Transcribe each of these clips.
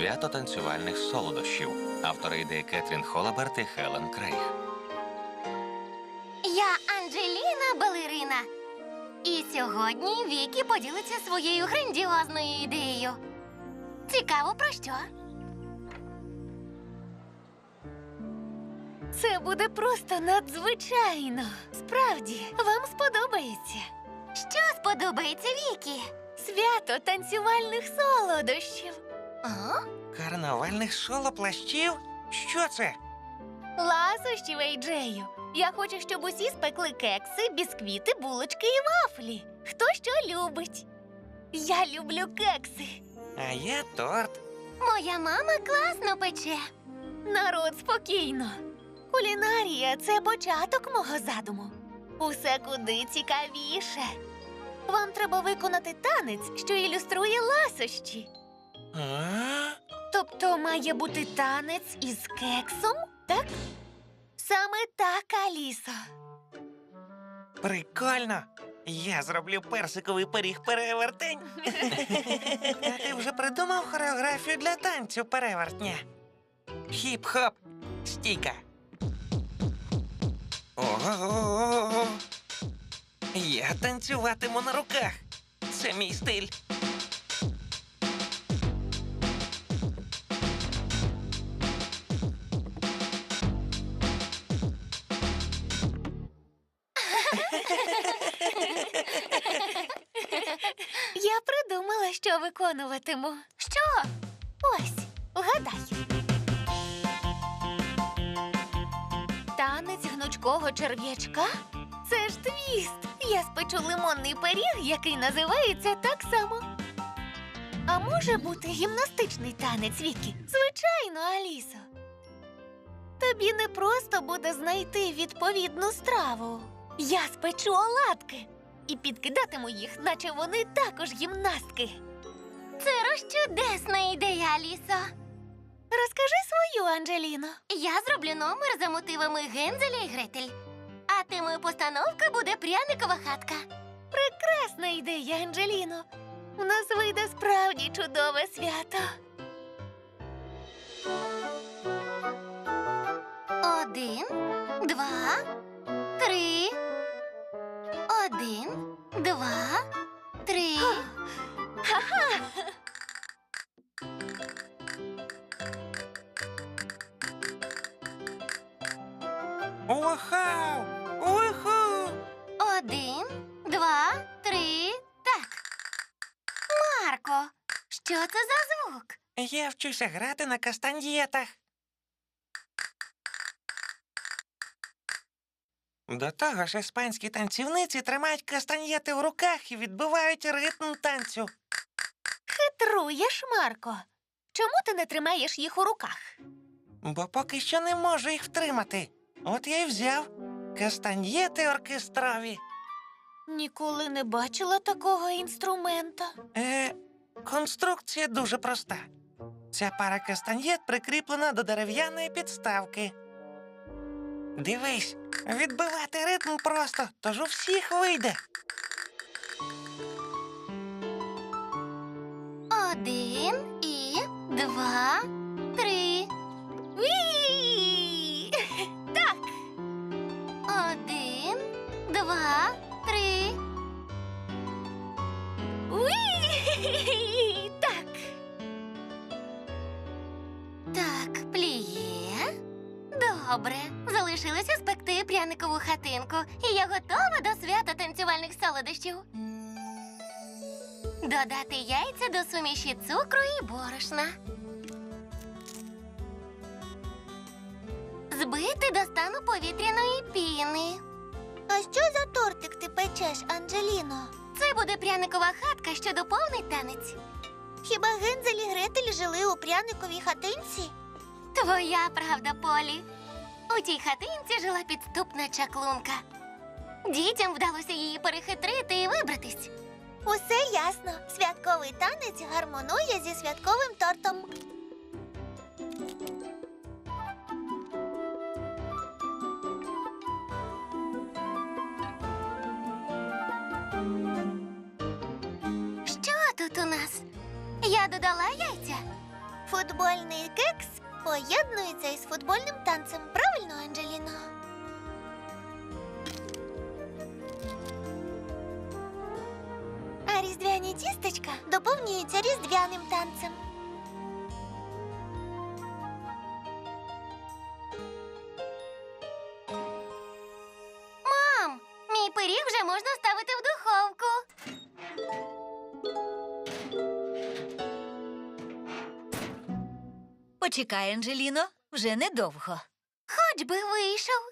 Свято танцювальних солодощів. Автори ідеї Кетрін Холаберт і Хелен Крейг. Я Анджеліна Балерина. І сьогодні Вікі поділиться своєю грандіозною ідеєю. Цікаво про що? Це буде просто надзвичайно. Справді, вам сподобається. Що сподобається Вікі? Свято танцювальних солодощів. А? Карнавальних солоплащів? Що це? Ласощів, Ейджею. Я хочу, щоб усі спекли кекси, бісквіти, булочки і вафлі. Хто що любить? Я люблю кекси. А я торт. Моя мама класно пече. Народ спокійно. Кулінарія це початок мого задуму. Усе куди цікавіше. Вам треба виконати танець, що ілюструє ласощі. А? Тобто має бути танець із кексом, так? Саме так, Алісо. Прикольно. Я зроблю персиковий пиріг перевертень. а ти вже придумав хореографію для танцю перевертня? Хіп-хоп, стійка. Ого. Я танцюватиму на руках. Це мій стиль. Виконуватиму. Що? Ось, вгадай. Танець гнучкого черв'ячка? Це ж твіст. Я спечу лимонний пиріг, який називається так само. А може бути гімнастичний танець, Вікі? Звичайно, Алісо. Тобі не просто буде знайти відповідну страву. Я спечу оладки і підкидатиму їх, наче вони також гімнастки. Це розчудесна ідея, Алісо. Розкажи свою, Анджеліно. Я зроблю номер за мотивами Гензеля і Гретель. А темою постановки буде пряникова хатка. Прекрасна ідея, Анджеліно. У нас вийде справді чудове свято. Один, два, Марко, що це за звук? Я вчуся грати на кастаньєтах. До того ж, іспанські танцівниці тримають кастаньєти в руках і відбивають ритм танцю. Хитруєш, Марко. Чому ти не тримаєш їх у руках? Бо поки що не можу їх втримати. От я й взяв кастаньєти оркестрові. Ніколи не бачила такого інструмента. Е, конструкція дуже проста. Ця пара кастаньєт прикріплена до дерев'яної підставки. Дивись, відбивати ритм просто, тож у всіх вийде. Один і два, пряникову хатинку, і я готова до свята танцювальних солодощів. Додати яйця до суміші цукру і борошна. Збити до стану повітряної піни. А що за тортик ти печеш, Анджеліно? Це буде пряникова хатка, що доповнить танець. Хіба Гензель і Гретель жили у пряниковій хатинці? Твоя правда, Полі. У тій хатинці жила підступна чаклунка. Дітям вдалося її перехитрити і вибратись. Усе ясно. Святковий танець гармонує зі святковим тортом. Що тут у нас? Я додала яйця. Футбольний кекс поєднується із футбольним танцем. Правильно, Анджеліно? А різдвяні тістечка доповнюються різдвяним танцем. Мам, мій пиріг вже можна ставити в духовку. Почекай, Анджеліно, вже недовго. Хоч би вийшов.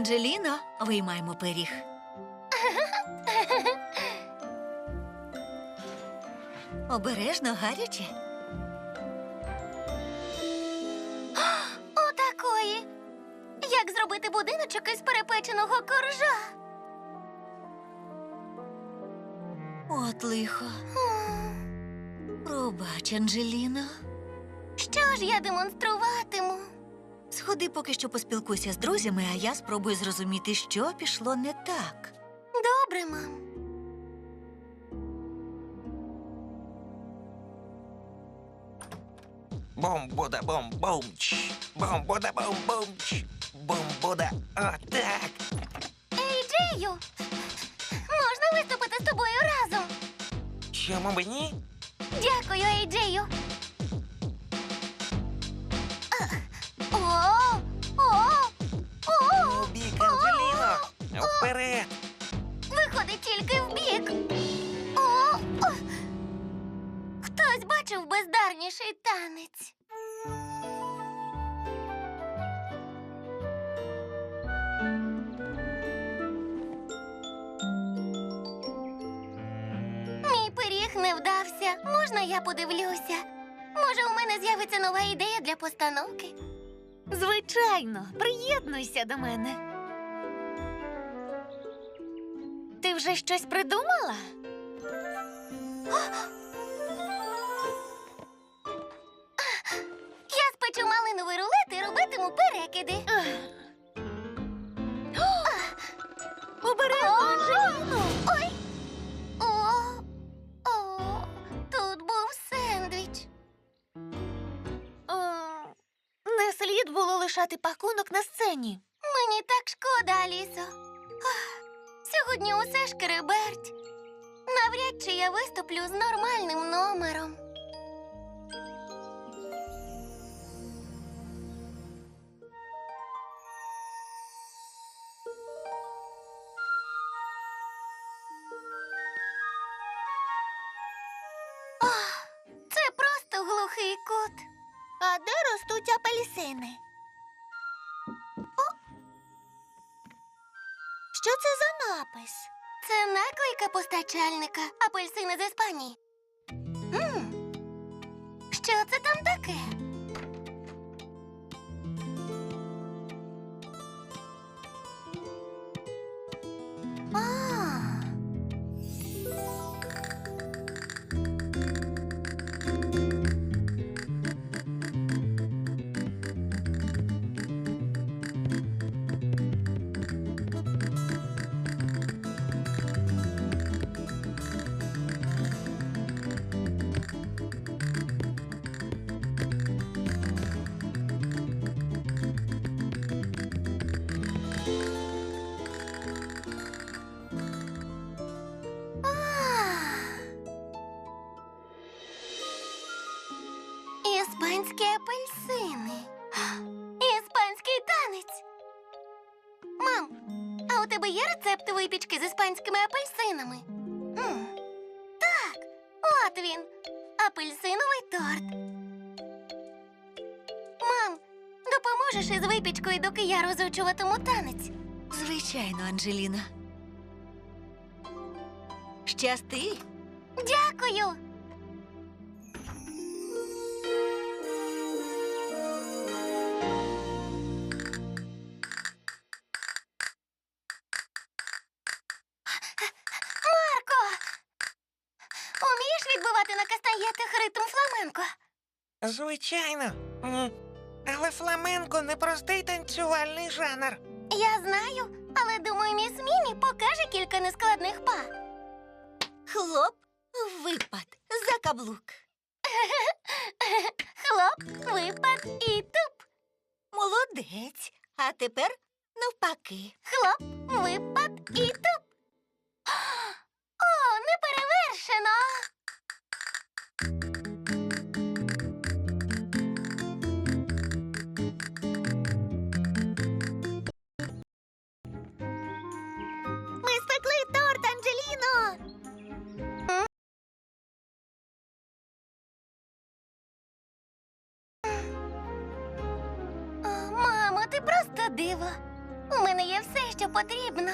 Анджеліно, виймаймо пиріг. Обережно гаряче. Отакої. Як зробити будиночок із перепеченого коржа? От лихо. Пробач, Анджеліно. Що ж я демонструватиму? Сходи поки що поспілкуйся з друзями, а я спробую зрозуміти, що пішло не так. Добре, мам. Бомбуда бом-бомч. Бомбуда бом-бомч. Бомбуда. О, так. Ей, Джею! Можна виступити з тобою разом? Чому б ні? Дякую, Ей, Джею. Ах. Вперед. Виходить тільки в бік. О! О! Хтось бачив бездарніший танець. Мій пиріг не вдався. Можна я подивлюся? Може, у мене з'явиться нова ідея для постановки? Звичайно, приєднуйся до мене. Вже щось придумала? Я спечу малиновий рулет і робитиму перекиди. Обережно, Анджеліно! Ой! О, о, тут був сендвіч. О, Не слід було лишати пакунок на сцені. Мені так шкода, Алісо. Ах, Сьогодні усе ж кереберть. Навряд чи я виступлю з нормальним номером. Ах, Це просто глухий кут. А де ростуть апельсини? Напис? Це наклейка постачальника апельсини з Іспанії. Рецепт випічки з іспанськими апельсинами? М, Так, от він. Апельсиновий торт. Мам, допоможеш із випічкою, доки я розучуватиму танець? Звичайно, Анджеліна. Щасти. Дякую. Звичайно. Але фламенко непростий танцювальний жанр. Я знаю, але думаю, міс Мімі покаже кілька нескладних па. Хлоп, випад за каблук. Хлоп, випад і туп. Молодець. А тепер навпаки. Хлоп, випад і туп. О, неперевершено. Просто диво. У мене є все, що потрібно.